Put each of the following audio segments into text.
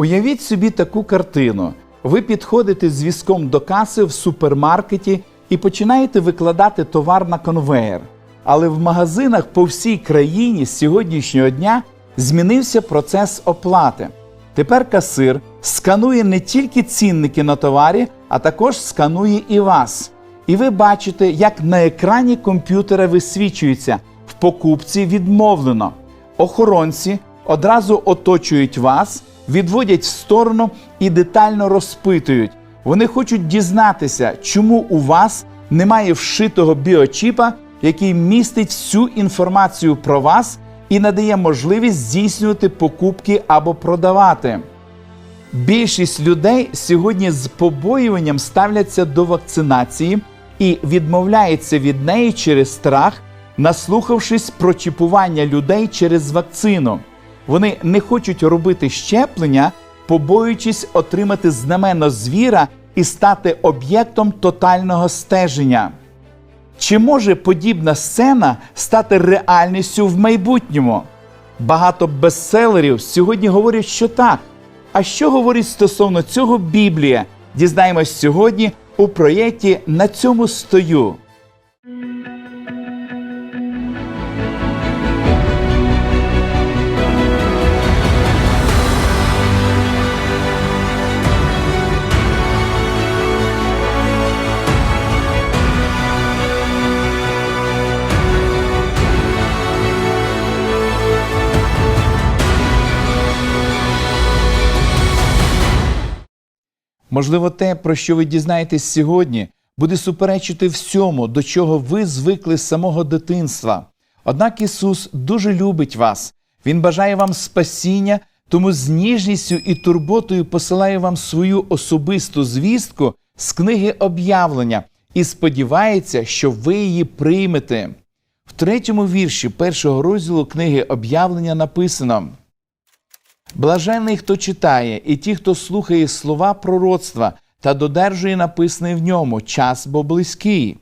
Уявіть собі таку картину. Ви підходите з візком до каси в супермаркеті і починаєте викладати товар на конвеєр. Але в магазинах по всій країні з сьогоднішнього дня змінився процес оплати. Тепер касир сканує не тільки цінники на товарі, а також сканує і вас. І ви бачите, як на екрані комп'ютера висвічується в покупці відмовлено. Охоронці одразу оточують вас, відводять в сторону і детально розпитують. Вони хочуть дізнатися, чому у вас немає вшитого біочіпа, який містить всю інформацію про вас і надає можливість здійснювати покупки або продавати. Більшість людей сьогодні з побоюванням ставляться до вакцинації і відмовляється від неї через страх, наслухавшись про чіпування людей через вакцину. Вони не хочуть робити щеплення, побоюючись отримати знамено звіра і стати об'єктом тотального стеження. Чи може подібна сцена стати реальністю в майбутньому? Багато бестселерів сьогодні говорять, що так. А що говорить стосовно цього Біблія? Дізнаємось сьогодні у проєкті На цьому стою. Можливо, те, про що ви дізнаєтесь сьогодні, буде суперечити всьому, до чого ви звикли з самого дитинства. Однак Ісус дуже любить вас, Він бажає вам спасіння, тому з ніжністю і турботою посилає вам свою особисту звістку з книги об'явлення і сподівається, що ви її приймете. В третьому вірші першого розділу книги об'явлення написано. Блажений, хто читає, і ті, хто слухає слова пророцтва та додержує написане в ньому час бо близький.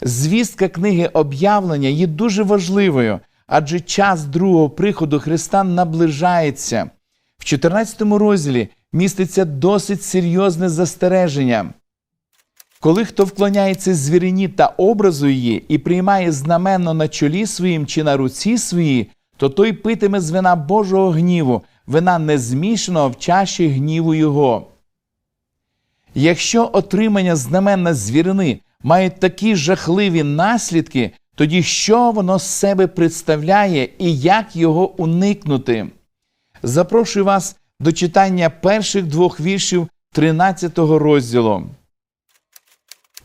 Звістка книги об'явлення є дуже важливою, адже час другого приходу Христа наближається. В 14 розділі міститься досить серйозне застереження. Коли хто вклоняється звірині та образу її і приймає знаменно на чолі своїм чи на руці своїй, то той питиме з вина Божого гніву, вина незмішаного в чаші гніву Його. Якщо отримання знамена звірини мають такі жахливі наслідки, тоді що воно з себе представляє і як його уникнути? Запрошую вас до читання перших двох віршів 13 розділу.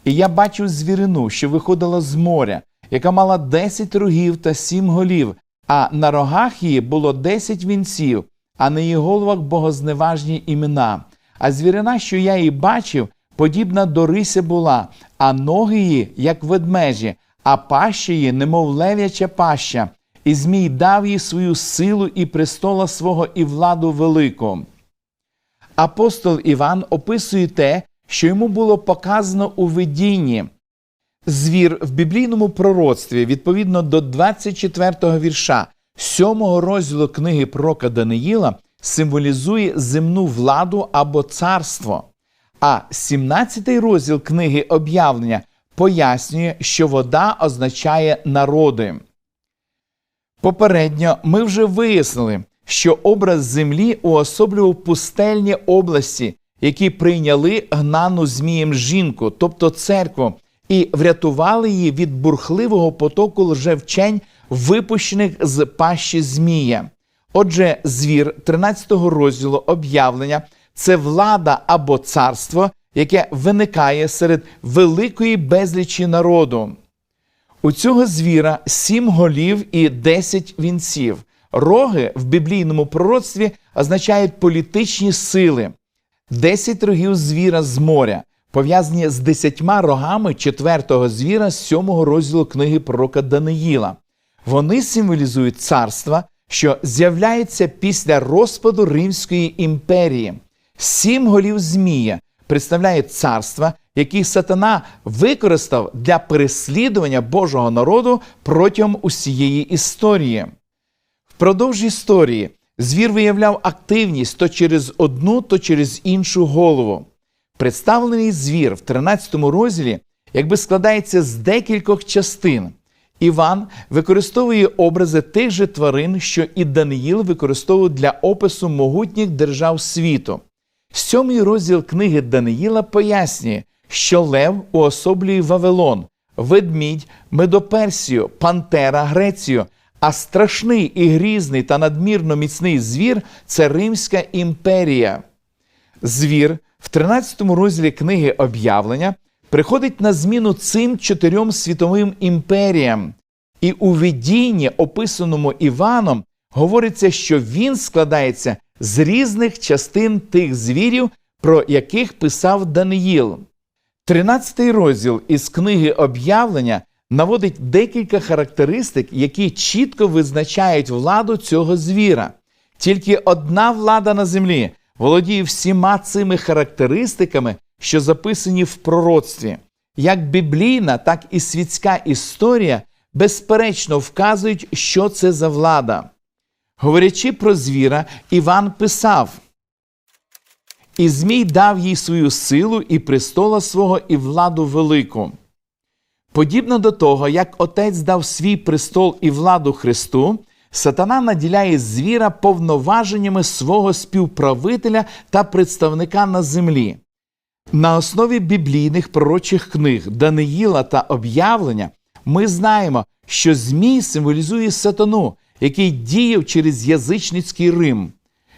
І я бачив звірину, що виходила з моря, яка мала десять рогів та сім голів, а на рогах її було десять вінців, а на її головах богозневажні імена. А звірина, що я її бачив, подібна до риси була, а ноги її, як ведмежі, а паща її, немов лев'яча паща, і Змій дав їй свою силу і престола свого і владу велику. Апостол Іван описує те, що йому було показано у видінні. Звір в біблійному пророцтві, відповідно до 24-го вірша 7-го розділу книги пророка Даниїла, символізує земну владу або царство. А 17-й розділ книги об'явлення пояснює, що вода означає народи. Попередньо ми вже вияснили, що образ землі уособлював пустельні області, які прийняли гнану Змієм жінку, тобто церкву, і врятували її від бурхливого потоку лжевчень, випущених з пащі Змія. Отже, звір 13 розділу об'явлення це влада або царство, яке виникає серед великої безлічі народу. У цього звіра сім голів і десять вінців. Роги в біблійному пророцтві означають політичні сили. Десять рогів звіра з моря, пов'язані з десятьма рогами четвертого звіра з сьомого розділу книги пророка Даниїла. Вони символізують царства, що з'являється після розпаду Римської імперії. Сім голів Змія представляє царства, які сатана використав для переслідування Божого народу протягом усієї історії. Впродовж історії Звір виявляв активність то через одну, то через іншу голову. Представлений звір в 13 розділі якби складається з декількох частин. Іван використовує образи тих же тварин, що і Даниїл використовував для опису могутніх держав світу. Сьомий розділ книги Даниїла пояснює, що лев уособлює Вавилон, ведмідь, Медоперсію, Пантера, Грецію, а страшний і грізний та надмірно міцний звір це Римська імперія. Звір в 13 розділі книги Об'явлення приходить на зміну цим чотирьом світовим імперіям. І у видінні, описаному Іваном, говориться, що він складається з різних частин тих звірів, про яких писав Даниїл. 13 розділ із книги Об'явлення наводить декілька характеристик, які чітко визначають владу цього звіра. Тільки одна влада на землі володіє всіма цими характеристиками, що записані в пророцтві. Як біблійна, так і світська історія безперечно вказують, що це за влада. Говорячи про звіра, Іван писав: І Змій дав їй свою силу і престола свого, і владу велику. Подібно до того, як Отець дав свій престол і владу Христу, сатана наділяє звіра повноваженнями свого співправителя та представника на землі. На основі біблійних пророчих книг Даниїла та об'явлення ми знаємо, що Змій символізує сатану, який діяв через язичницький Рим.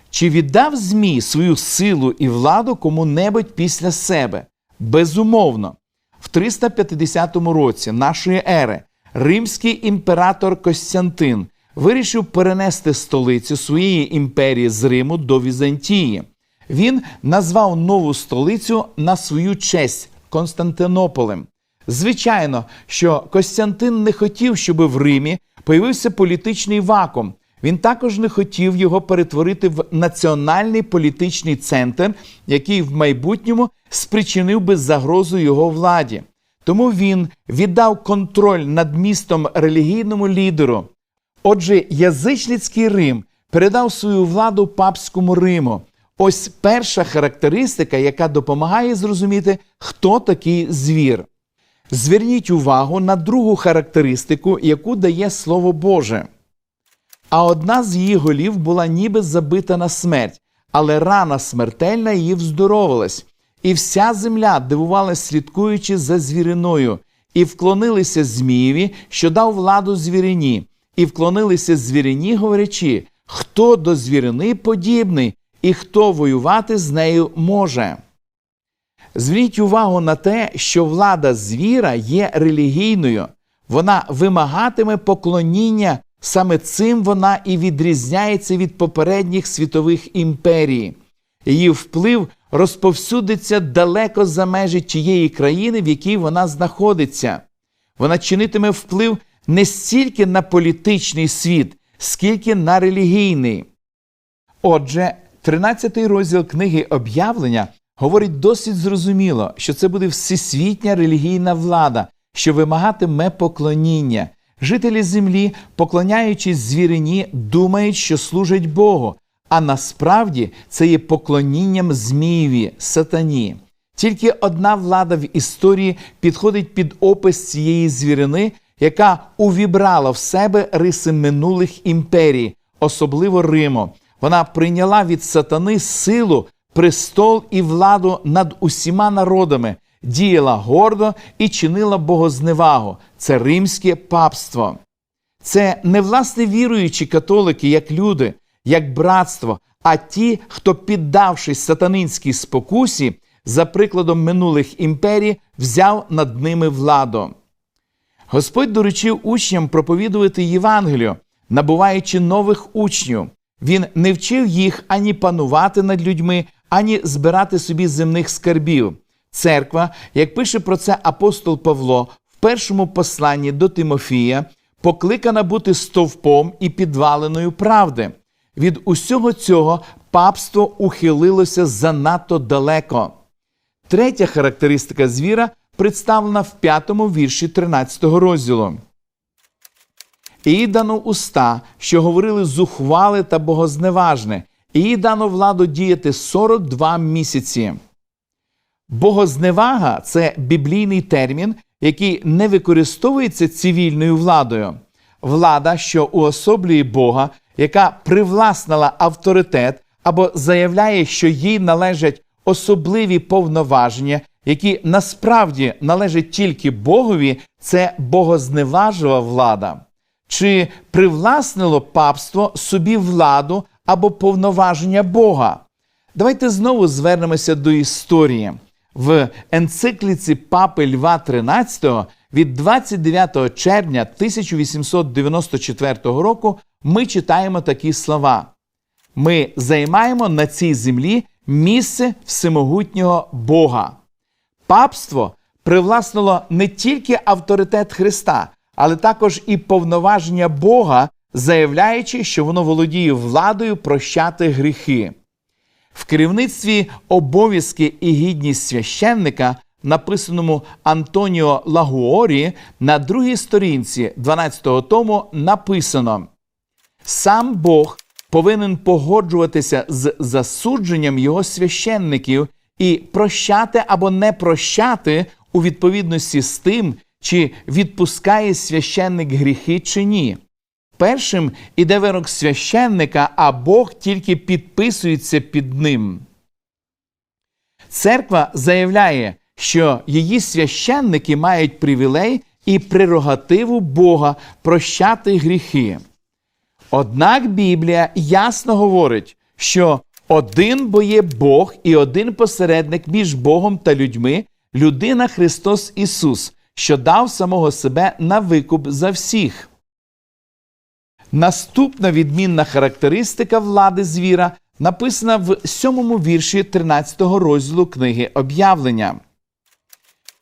Чи віддав Змій свою силу і владу кому-небудь після себе? Безумовно. В 350 році нашої ери римський імператор Костянтин вирішив перенести столицю своєї імперії з Риму до Візантії. Він назвав нову столицю на свою честь Константинополем. Звичайно, що Костянтин не хотів, щоб в Римі появився політичний вакуум. Він також не хотів його перетворити в національний політичний центр, який в майбутньому спричинив би загрозу його владі. Тому він віддав контроль над містом релігійному лідеру. Отже, язичницький Рим передав свою владу папському Риму. Ось перша характеристика, яка допомагає зрозуміти, хто такий звір. Зверніть увагу на другу характеристику, яку дає Слово Боже. А одна з її голів була ніби забита на смерть, але рана смертельна її вздоровилась. І вся земля дивувалась, слідкуючи за звіриною, і вклонилися Змієві, що дав владу звірині, і вклонилися звірині, говорячи, хто до звірини подібний, і хто воювати з нею може. Зверніть увагу на те, що влада звіра є релігійною, вона вимагатиме поклоніння, саме цим вона і відрізняється від попередніх світових імперій. Її вплив розповсюдиться далеко за межі тієї країни, в якій вона знаходиться. Вона чинитиме вплив не стільки на політичний світ, скільки на релігійний. Отже, 13 розділ книги об'явлення говорить досить зрозуміло, що це буде всесвітня релігійна влада, що вимагатиме поклоніння. Жителі землі, поклоняючись звірині, думають, що служать Богу, а насправді це є поклонінням Змієві, сатані. Тільки одна влада в історії підходить під опис цієї звірини, яка увібрала в себе риси минулих імперій, особливо Риму. Вона прийняла від сатани силу, престол і владу над усіма народами, діяла гордо і чинила богозневагу. Це римське папство. Це не власне віруючі католики, як люди, як братство, а ті, хто, піддавшись сатанинській спокусі, за прикладом минулих імперій, взяв над ними владу. Господь доручив учням проповідувати Євангелію, набуваючи нових учнів. Він не вчив їх ані панувати над людьми, ані збирати собі земних скарбів. Церква, як пише про це апостол Павло в першому посланні до Тимофія, покликана бути стовпом і підваленою правди. Від усього цього папство ухилилося занадто далеко. Третя характеристика звіра представлена в п'ятому вірші 13 розділу. і дано уста, що говорили зухвали та богозневажне, і дано владу діяти 42 місяці. Богозневага це біблійний термін, який не використовується цивільною владою. Влада, що уособлює Бога, яка привласнила авторитет або заявляє, що їй належать особливі повноваження, які насправді належать тільки Богові, це богозневажова влада. Чи привласнило папство собі владу або повноваження Бога? Давайте знову звернемося до історії. В енцикліці папи Льва XIII від 29 червня 1894 року ми читаємо такі слова: Ми займаємо на цій землі місце всемогутнього Бога. Папство привласнило не тільки авторитет Христа, але також і повноваження Бога, заявляючи, що воно володіє владою прощати гріхи. В керівництві обов'язки і гідність священника, написаному Антоніо Лагуорі, на другій сторінці 12 тому написано: Сам Бог повинен погоджуватися з засудженням його священників і прощати або не прощати у відповідності з тим, чи відпускає священник гріхи чи ні. Першим іде вирок священника, а Бог тільки підписується під ним. Церква заявляє, що її священники мають привілей і прерогативу Бога прощати гріхи. Однак Біблія ясно говорить, що один бо є Бог і один посередник між Богом та людьми, людина Христос Ісус, що дав самого себе на викуп за всіх. Наступна відмінна характеристика влади звіра написана в сьомому вірші 13 розділу книги об'явлення.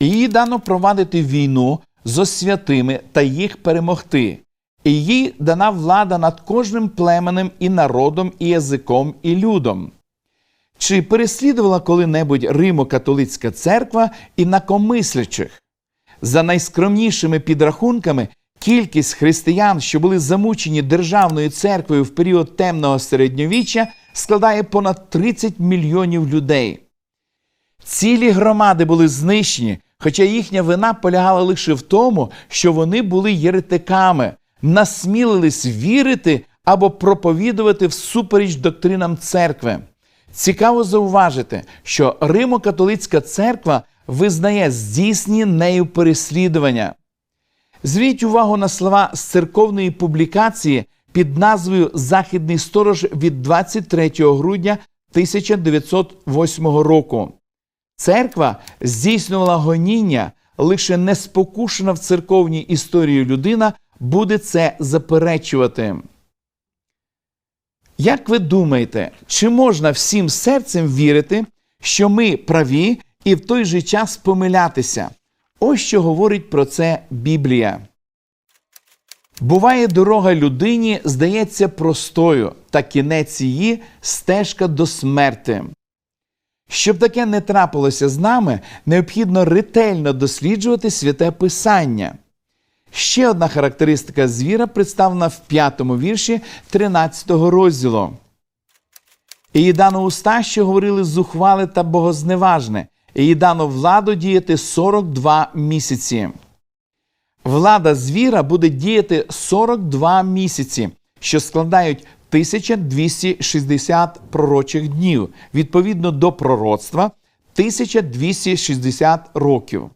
Їй дано провадити війну зо святими та їх перемогти. І їй дана влада над кожним племенем і народом, і язиком, і людом. Чи переслідувала коли-небудь Римо-католицька церква інакомислячих? За найскромнішими підрахунками, кількість християн, що були замучені державною церквою в період темного середньовіччя, складає понад 30 мільйонів людей. Цілі громади були знищені, хоча їхня вина полягала лише в тому, що вони були єретиками, насмілились вірити або проповідувати всупереч доктринам церкви. Цікаво зауважити, що Римо-католицька церква визнає здійснені нею переслідування. Зверніть увагу на слова з церковної публікації під назвою Західний сторож від 23 грудня 1908 року. Церква здійснювала гоніння, лише неспокушена в церковній історії людина буде це заперечувати. Як ви думаєте, чи можна всім серцем вірити, що ми праві і в той же час помилятися? Ось що говорить про це Біблія. Буває, дорога людині здається простою, та кінець її стежка до смерти. Щоб таке не трапилося з нами, необхідно ретельно досліджувати святе Писання. Ще одна характеристика звіра представлена в п'ятому вірші 13 розділу. І дано уста, що говорили зухвали та богозневажне, і дано владу діяти 42 місяці. Влада звіра буде діяти 42 місяці, що складають 1260 пророчих днів, відповідно до пророцтва 1260 років.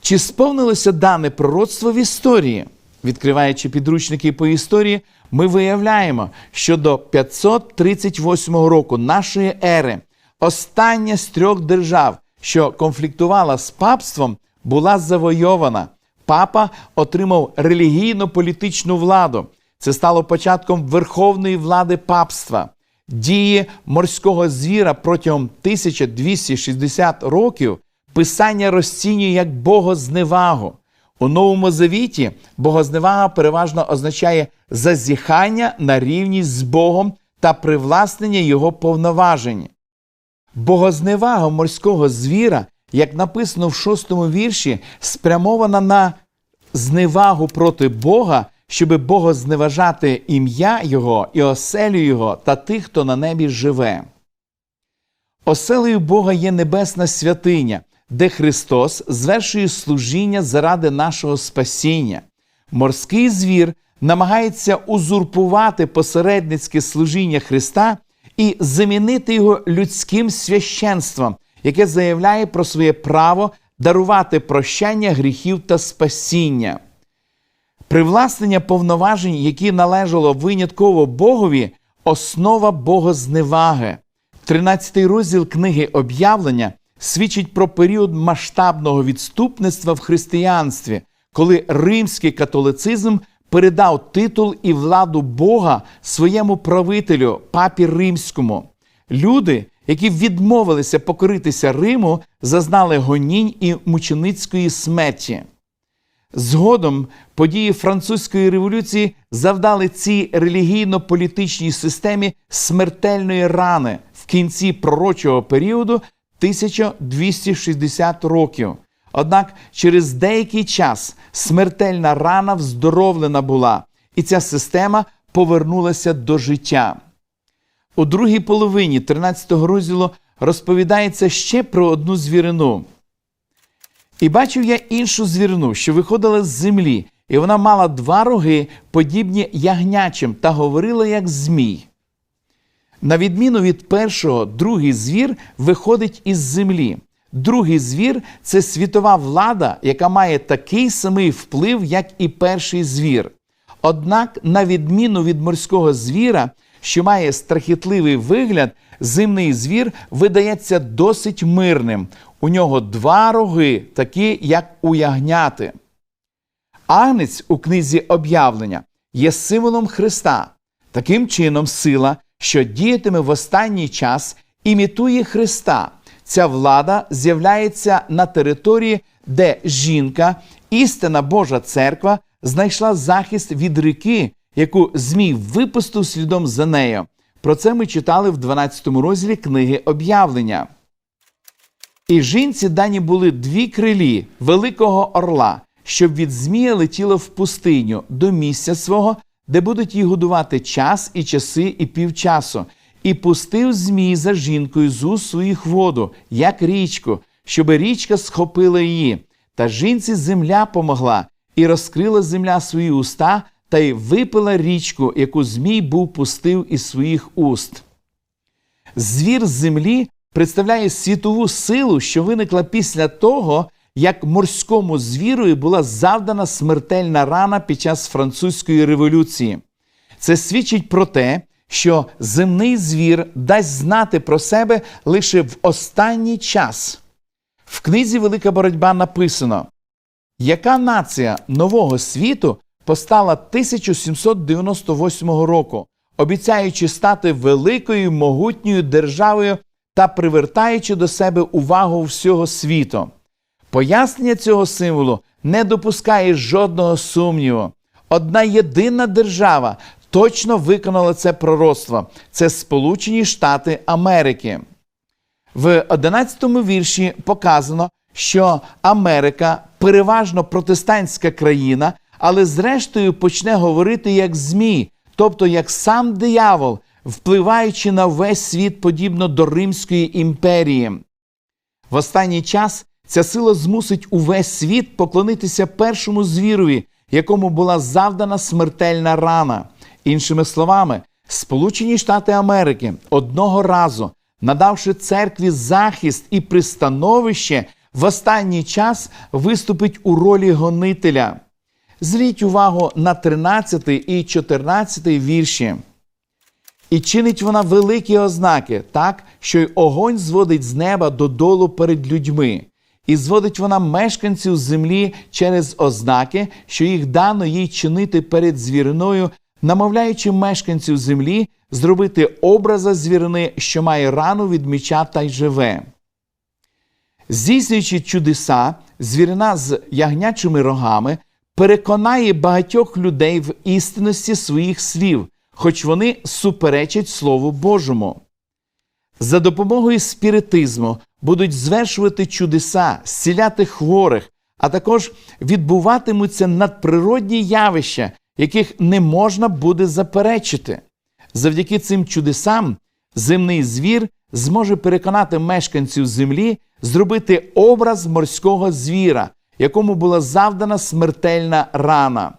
Чи сповнилося дане пророцтво в історії? Відкриваючи підручники по історії, ми виявляємо, що до 538 року нашої ери остання з трьох держав, що конфліктувала з папством, була завойована. Папа отримав релігійно-політичну владу. Це стало початком верховної влади папства. Дії морського звіра протягом 1260 років Писання розцінює як богозневагу. У Новому Завіті богозневага переважно означає зазіхання на рівність з Богом та привласнення Його повноважень. Богозневага морського звіра, як написано в шостому вірші, спрямована на зневагу проти Бога, щоби богозневажати ім'я Його і оселю Його та тих, хто на небі живе. Оселею Бога є небесна святиня, де Христос звершує служіння заради нашого спасіння. Морський звір намагається узурпувати посередницьке служіння Христа і замінити його людським священством, яке заявляє про своє право дарувати прощання гріхів та спасіння. Привласнення повноважень, які належало винятково Богові, основа богозневаги. 13 розділ книги об'явлення свідчить про період масштабного відступництва в християнстві, коли римський католицизм передав титул і владу Бога своєму правителю, папі римському. Люди, які відмовилися покоритися Риму, зазнали гонінь і мученицької смерті. Згодом події французької революції завдали цій релігійно-політичній системі смертельної рани в кінці пророчого періоду 1260 років. Однак через деякий час смертельна рана вздоровлена була, і ця система повернулася до життя. У другій половині 13 розділу розповідається ще про одну звірину. І бачив я іншу звірину, що виходила з землі, і вона мала два роги, подібні ягнячим, та говорила, як змій. На відміну від першого, другий звір виходить із землі. Другий звір це світова влада, яка має такий самий вплив, як і перший звір. Однак, на відміну від морського звіра, що має страхітливий вигляд, зимний звір видається досить мирним. У нього два роги, такі, як у ягняти. Агнець у книзі об'явлення є символом Христа. Таким чином, сила, що діятиме в останній час, імітує Христа. Ця влада з'являється на території, де жінка, істина Божа церква, знайшла захист від ріки, яку Змій випустив слідом за нею. Про це ми читали в 12 розділі книги об'явлення. І жінці дані були дві крилі великого орла, щоб від Змія летіло в пустиню до місця свого, де будуть її годувати час і часи, і півчасу, і пустив Змій за жінкою з уст своїх воду, як річку, щоб річка схопила її. Та жінці земля помогла, і розкрила земля свої уста, та й випила річку, яку Змій був пустив із своїх уст. Звір з землі представляє світову силу, що виникла після того, як морському звіру була завдана смертельна рана під час французької революції. Це свідчить про те, що земний звір дасть знати про себе лише в останній час. В книзі Велика боротьба написано, яка нація нового світу постала 1798 року, обіцяючи стати великою могутньою державою та привертаючи до себе увагу всього світу. Пояснення цього символу не допускає жодного сумніву. Одна єдина держава точно виконала це пророцтво це Сполучені Штати Америки. В 11 вірші показано, що Америка переважно протестантська країна, але зрештою почне говорити як Змій, тобто як сам диявол, впливаючи на весь світ подібно до Римської імперії. В останній час ця сила змусить увесь світ поклонитися першому звірові, якому була завдана смертельна рана. Іншими словами, Сполучені Штати Америки одного разу, надавши церкві захист і пристановище, в останній час виступить у ролі гонителя. Зріть увагу на 13 і 14 вірші. І чинить вона великі ознаки, так, що й огонь зводить з неба додолу перед людьми, і зводить вона мешканців землі через ознаки, що їх дано їй чинити перед звіриною, намовляючи мешканців землі зробити образа звірини, що має рану від меча та й живе. Здійснюючи чудеса, звірина з ягнячими рогами переконає багатьох людей в істинності своїх слів, хоч вони суперечать Слову Божому. За допомогою спіритизму будуть звершувати чудеса, зціляти хворих, а також відбуватимуться надприродні явища, яких не можна буде заперечити. Завдяки цим чудесам земний звір зможе переконати мешканців землі зробити образ морського звіра, якому була завдана смертельна рана.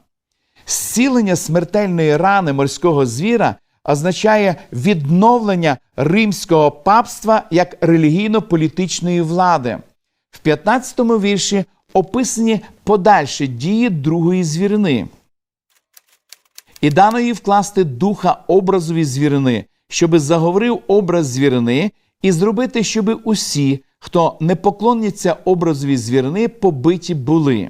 Зцілення смертельної рани морського звіра означає відновлення римського папства як релігійно-політичної влади. В 15 вірші описані подальші дії другої звірини. І дано їй вкласти духа образові звірини, щоби заговорив образ звірини, і зробити, щоби усі, хто не поклоняться образові звірини, побиті були.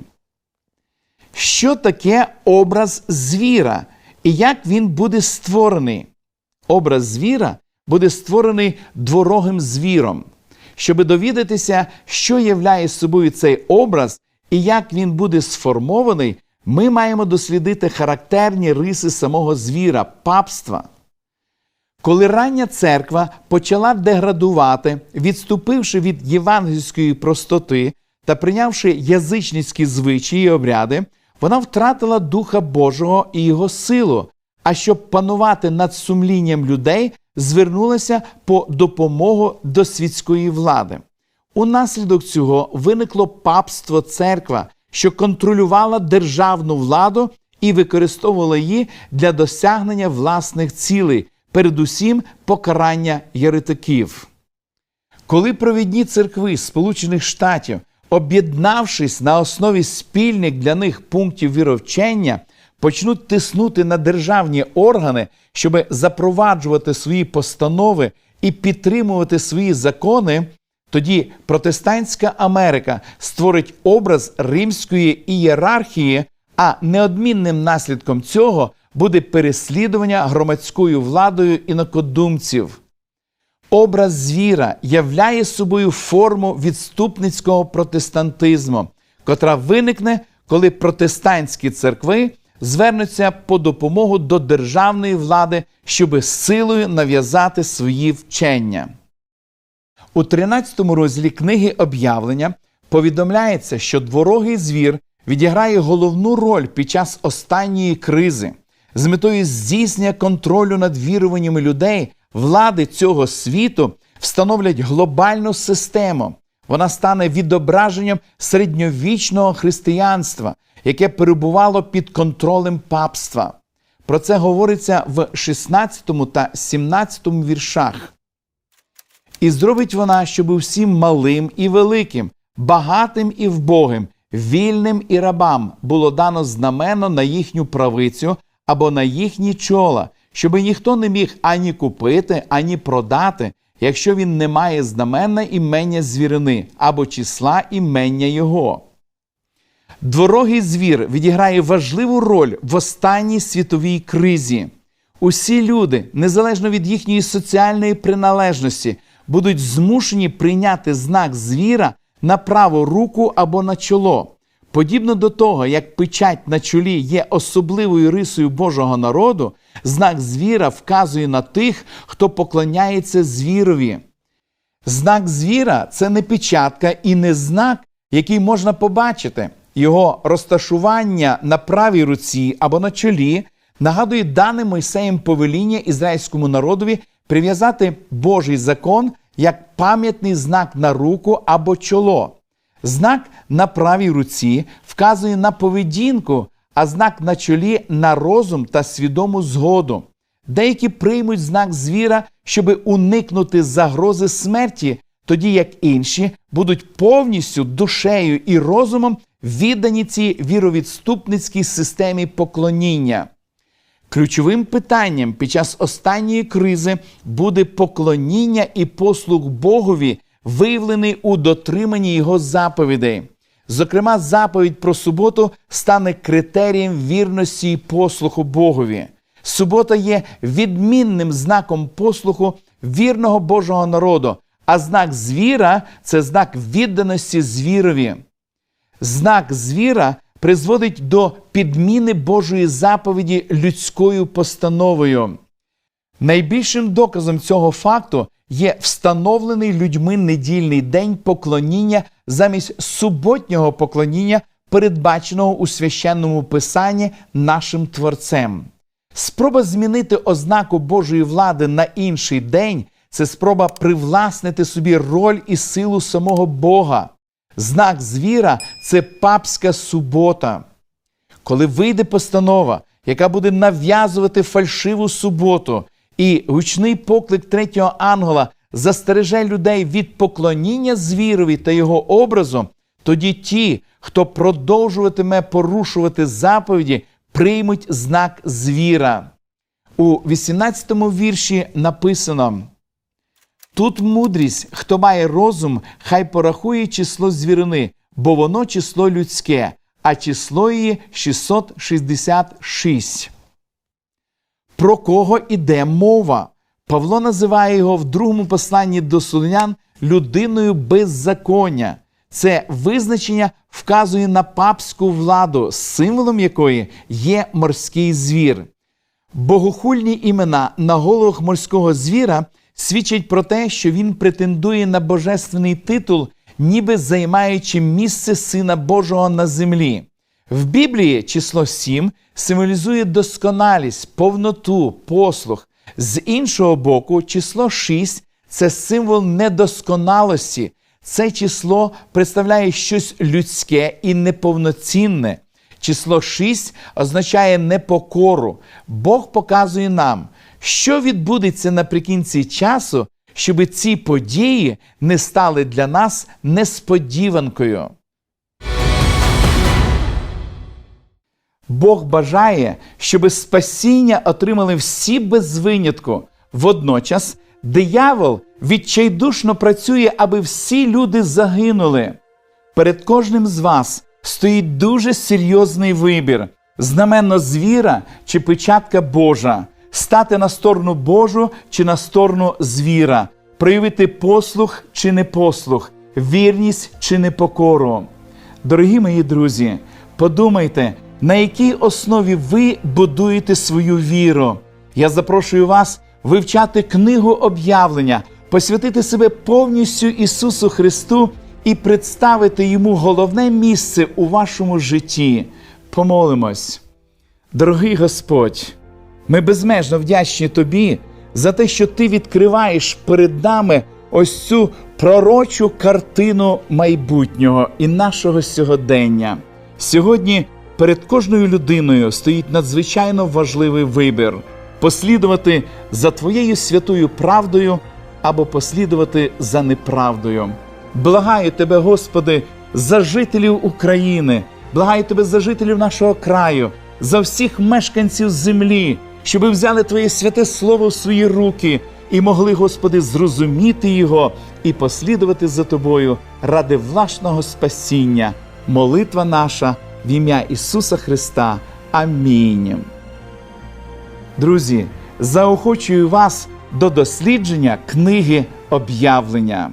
Що таке образ звіра і як він буде створений? Образ звіра буде створений дворогим звіром. Щоби довідатися, що являє собою цей образ і як він буде сформований, ми маємо дослідити характерні риси самого звіра, папства. Коли рання церква почала деградувати, відступивши від євангельської простоти та прийнявши язичницькі звичаї і обряди, вона втратила Духа Божого і його силу, а щоб панувати над сумлінням людей, звернулася по допомогу до світської влади. Унаслідок цього виникло папство церква, що контролювала державну владу і використовувала її для досягнення власних цілей, передусім покарання єретиків. Коли провідні церкви Сполучених Штатів, об'єднавшись на основі спільних для них пунктів віровчення, почнуть тиснути на державні органи, щоб запроваджувати свої постанови і підтримувати свої закони, тоді протестантська Америка створить образ римської ієрархії, а неодмінним наслідком цього буде переслідування громадською владою інакодумців. Образ звіра являє собою форму відступницького протестантизму, котра виникне, коли протестантські церкви звернуться по допомогу до державної влади, щоби силою нав'язати свої вчення. У 13 розділі книги об'явлення повідомляється, що дворогий звір відіграє головну роль під час останньої кризи з метою здійснення контролю над віруваннями людей, влади цього світу встановлять глобальну систему. Вона стане відображенням середньовічного християнства, яке перебувало під контролем папства. Про це говориться в 16 та 17 віршах. І зробить вона, щоб усім малим і великим, багатим і вбогим, вільним і рабам було дано знамено на їхню правицю або на їхні чола, щоб ніхто не міг ані купити, ані продати, якщо він не має знамена імення звірини або числа імення його. Дворогий звір відіграє важливу роль в останній світовій кризі. Усі люди, незалежно від їхньої соціальної приналежності, будуть змушені прийняти знак звіра на праву руку або на чоло. Подібно до того, як печать на чолі є особливою рисою Божого народу, знак звіра вказує на тих, хто поклоняється звірові. Знак звіра це не печатка і не знак, який можна побачити. Його розташування на правій руці або на чолі нагадує дане Мойсеєм повеління ізраїльському народові прив'язати Божий закон як пам'ятний знак на руку або чоло. Знак на правій руці вказує на поведінку, а знак на чолі на розум та свідому згоду. Деякі приймуть знак звіра, щоб уникнути загрози смерті, тоді як інші будуть повністю душею і розумом віддані цій віровідступницькій системі поклоніння. Ключовим питанням під час останньої кризи буде поклоніння і послуг Богові, виявлений у дотриманні його заповідей. Зокрема, заповідь про суботу стане критерієм вірності і послуху Богові. Субота є відмінним знаком послуху вірного Божого народу, а знак звіра це знак відданості звірові. Знак звіра призводить до підміни Божої заповіді людською постановою. Найбільшим доказом цього факту є встановлений людьми недільний день поклоніння замість суботнього поклоніння передбаченого у священному писанні нашим Творцем. Спроба змінити ознаку Божої влади на інший день це спроба привласнити собі роль і силу самого Бога. Знак звіра це папська субота. Коли вийде постанова, яка буде нав'язувати фальшиву суботу, і гучний поклик третього ангела застереже людей від поклоніння звірові та його образу, тоді ті, хто продовжуватиме порушувати заповіді, приймуть знак звіра. У 18-му вірші написано. Тут мудрість, хто має розум, хай порахує число звірини, бо воно число людське, а число її 666. Про кого іде мова? Павло називає його в другому посланні до Солонян людиною беззаконня. Це визначення вказує на папську владу, символом якої є морський звір. Богохульні імена на головах морського звіра свідчать про те, що він претендує на божественний титул, ніби займаючи місце Сина Божого на землі. В Біблії число 7 символізує досконалість, повноту, послух. З іншого боку, число 6 це символ недосконалості. Це число представляє щось людське і неповноцінне. Число 6 означає непокору. Бог показує нам, що відбудеться наприкінці часу, щоб ці події не стали для нас несподіванкою. Бог бажає, щоб спасіння отримали всі без винятку. Водночас диявол відчайдушно працює, аби всі люди загинули. Перед кожним з вас стоїть дуже серйозний вибір: знаменно звіра чи печатка Божа, стати на сторону Божу чи на сторону звіра, проявити послух чи непослух, вірність чи непокору. Дорогі мої друзі, подумайте, на якій основі ви будуєте свою віру. Я запрошую вас вивчати книгу об'явлення, посвятити себе повністю Ісусу Христу і представити Йому головне місце у вашому житті. Помолимось. Дорогий Господь, ми безмежно вдячні Тобі за те, що Ти відкриваєш перед нами ось цю пророчу картину майбутнього і нашого сьогодення. Сьогодні перед кожною людиною стоїть надзвичайно важливий вибір послідувати за Твоєю святою правдою або послідувати за неправдою. Благаю Тебе, Господи, за жителів України, благаю Тебе за жителів нашого краю, за всіх мешканців землі, щоби взяли Твоє святе Слово в свої руки і могли, Господи, зрозуміти його і послідувати за Тобою ради власного спасіння. Молитва наша в ім'я Ісуса Христа. Амінь. Друзі, заохочую вас до дослідження книги об'явлення.